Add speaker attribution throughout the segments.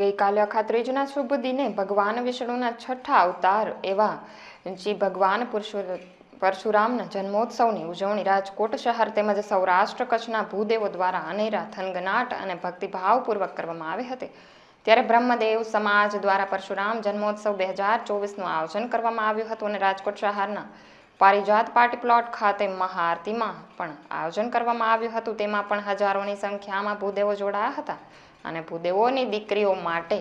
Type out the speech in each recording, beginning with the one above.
Speaker 1: ગઈકાલે અખાત્રીજના શુભ દિને ભગવાન વિષ્ણુના છઠ્ઠા અવતાર એવા શ્રી ભગવાન પરશુરામના જન્મોત્સવની ઉજવણી રાજકોટ શહેર તેમજ સૌરાષ્ટ્ર કચ્છના ભૂદેવો દ્વારા અનેરા થનગનાટ અને ભક્તિભાવપૂર્વક કરવામાં આવી હતી. ત્યારે બ્રહ્મદેવ સમાજ દ્વારા પરશુરામ જન્મોત્સવ બે હજાર ચોવીસનું આયોજન કરવામાં આવ્યું હતું અને રાજકોટ શહેરના પારિજાત પાર્ટી પ્લોટ ખાતે મહાઆરતીમાં પણ આયોજન કરવામાં આવ્યું હતું. તેમાં પણ હજારોની સંખ્યામાં ભૂદેવો જોડાયા હતા. અને ભૂદેવોની દીકરીઓ માટે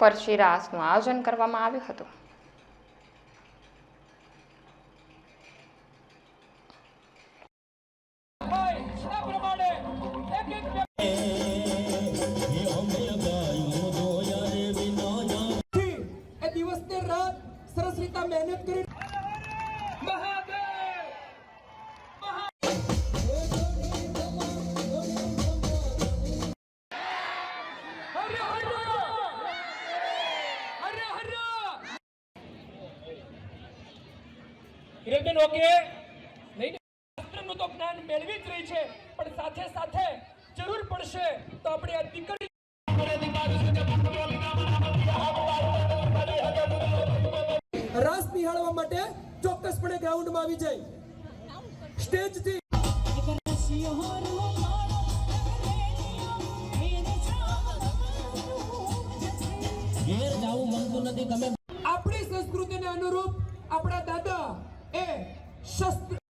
Speaker 1: ફરશી રાસનું આયોજન કરવામાં આવ્યું હતું.
Speaker 2: દિવસ ને રાત સરસ રીતે મહેનત કરી હર હર ઓકે નહીં શાસ્ત્રનું તો જ્ઞાન મેળવી જ રહી છે પણ સાથે સાથે જરૂર પડશે તો આપણે આ દીકરી રાસ નિહાળવા માટે ચોક્કસપણે ગ્રાઉન્ડમાં આવી જાય. સ્ટેજથી આપણી સંસ્કૃતિને અનુરૂપ આપણા દાદા એ શસ્ત્ર